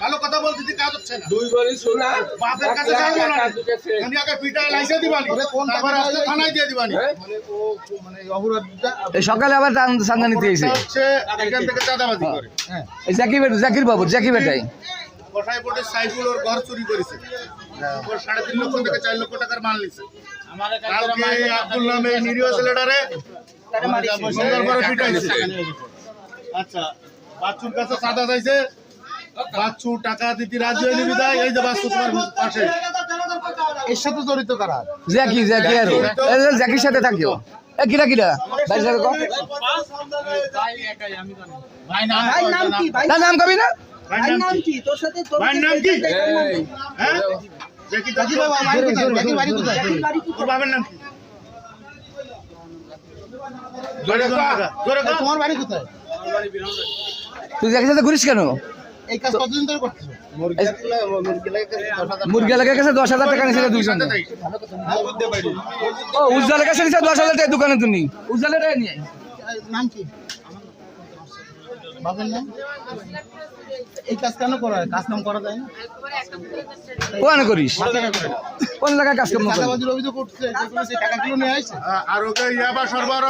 ভালো কথা কাজ হচ্ছে না দুই সোনা বাপের কাছে যাব না আমি আগে পিটায় লাইসে দিবানি তারপর আজকে থানায় দিয়ে দিবানি হ্যাঁ? এই সকালে আবার এসে ওটা হচ্ছে এখান থেকে চাঁদাবাজি করে জাকির জাকির বাবু জাকির বেটাই কোথায় পড়ে সাইফুল ওর ঘর চুরি করেছে। ওর সাড়ে তিন লক্ষ থেকে চার লক্ষ টাকার মাল নিছে। কালকে আব্দুল নামে নিরীহ ছেলেটারে সন্ধ্যার পিটাইছে। আচ্ছা বাচ্চুর কাছে চাঁদা চাইছে। বাচ্চু টাকা দিতে রাজি এই যে বাচ্চু তোমার পাশে। এর সাথে জড়িত কারা? জাকি জাকি আর এই সাথে থাকিও। এ কিরা কিরা? ভাই সাথে কও ভাই? নাম কি? ভাই নাম কবি না? ভাই ভাই নাম নাম কি? কি? তোর সাথে তোর ভাইয়ের নাম কি? হ্যাঁ? দেখি দেখি বাবা বাড়ি কোথায়? দেখি বাড়ি কোথায়? তোর বাবার নাম কি? জোরে জোরে তোমার বাড়ি কোথায়? তুই জাকির সাথে ঘুরিস কেন? এই কাজ কতদিন ধরে কাছে দশ হাজার টাকা দুইজন। ও উজ্জ্বলের কাছে নিয়েছে দশ হাজার টাকা দোকানে তুমি। উজ্জ্বলের নিয়ে। নাম কি? নাম? এই কাজ কেন করা হয়? কাজ নাম করা যায় না? কোন করিস? কোন জায়গায় কাজ কর্ম করিস অভিযোগ উঠছে টাকাগুলো নিয়ে আসছে আর ওকে ইয়াবা সরবরাহ